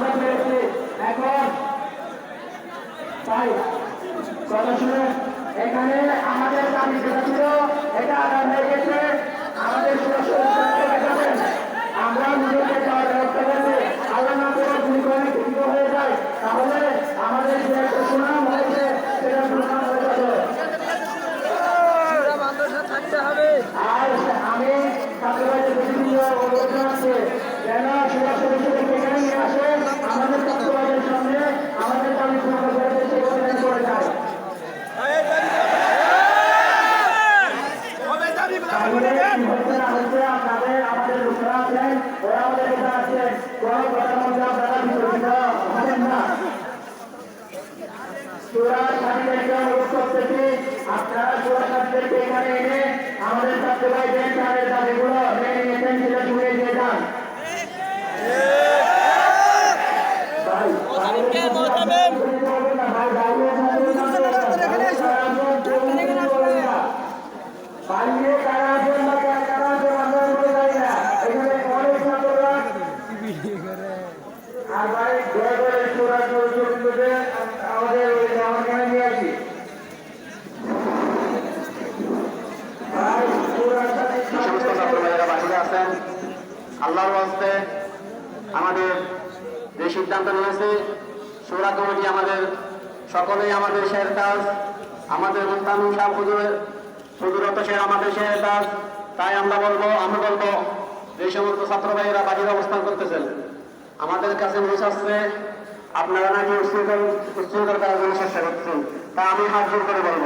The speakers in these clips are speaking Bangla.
আমরা পেয়েছি এখন তাই, কথা শুনে, এখানে আমাদের কাজ যেটা ছিল, এটা আদান হয়ে গেছে তাহলে হচ্ছে আপনাদের আমাদের লোকরা আছেন ওরা আমাদের লোকরা আছেন কোনো কথার আপনারা বিতর্কিত হবেন না সুরা সাথীদেরকে অনুরোধ করতেছি আপনারা সুরা সাথীদেরকে এখানে এনে আমাদের ছাত্র ভাইদের তাদের দাবিগুলো মেনে নিয়েছেন, সেটা শুনে দিয়ে যান ভাই, মতামতকে মতামত। ভাই, বাইরে কারা আছেন বা কারা আছেন আমরা বলে যাই না এখানে অনেক ছাত্ররা আর ভাই দয়া করে সুরা চরিত্রকে আমাদের ওই আমার এখানে নিয়ে আসি ভাই সুরা যে সমস্ত ছাত্র ভাইয়েরা বাহিরে আছেন আল্লাহর আমাদের সকলেই আমাদের কাজ, আমাদের মুস্তান সাহ হুজুরের হুজুরত সে আমাদের কাজ। তাই আমরা বলব আমরা বলব যে সমস্ত ছাত্র ভাইয়েরা বাহিরে অবস্থান করতেছেন। আমাদের কাছে নিউজ আসছে আপনারা নাকি উচ্ছৃঙ্খল করার জন্য চেষ্টা করছেন তা আমি হাত জোর করে বলব,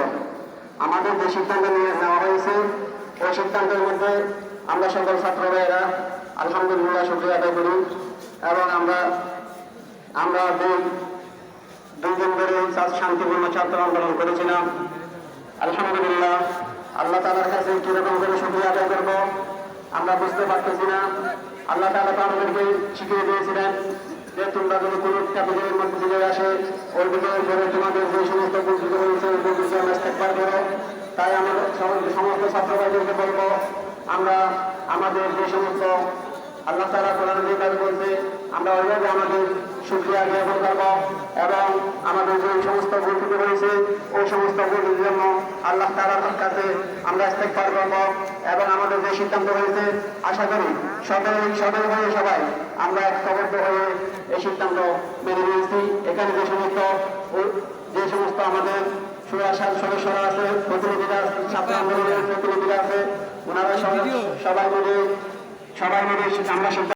আমাদের যে সিদ্ধান্ত নিয়ে নেওয়া হয়েছে, ওই সিদ্ধান্তের মধ্যে আমরা সকল ছাত্র ভাইয়েরা আলহামদুলিল্লাহ শুক্রিয়া আদায় করি এবং আমরা আমরা দুই দুই দিন ধরে শান্তিপূর্ণ ছাত্র আন্দোলন করেছিলাম। আলহামদুলিল্লাহ, আল্লাহ তালার কাছে কীরকম করে শুক্রিয়া আদায় করব? আমরা বুঝতে পারতেছি না। আল্লাহ তালা তো আমাদেরকে শিখিয়ে দিয়েছিলেন যে তোমরা যদি কোনো ক্যাপিটালের মধ্যে দিকে আসে ওই দিকে ধরে তোমাদের যে সমস্ত ওই বঞ্চিত আমরা করো তাই আমাদের সমস্ত ছাত্র ভাইদেরকে বলব, আমরা আমাদের যে সমস্ত আল্লাহ তালা কোরআন কাজ বলছে আমরা ওইভাবে আমাদের সুক্রিয়া জ্ঞাপন করব এবং আমাদের যে সমস্ত বঞ্চিত হয়েছে ওই সমস্ত বঞ্চিত জন্য আল্লাহ তালার কাছে আমরা ইস্তেকবার করব এবং আমাদের যে সিদ্ধান্ত হয়েছে আশা করি সদর সদর হয়ে সবাই আমরা ঐক্যবদ্ধ হয়ে এই সিদ্ধান্ত মেনে নিয়েছি। এখানে যে সমস্ত যে সমস্ত আমাদের সুরাশার সদস্যরা আছে প্রতিনিধিরা আছে, ছাত্র আন্দোলনের প্রতিনিধিরা আছে ওনারা সবাই সবাই মিলে সবাই মিলে আমরা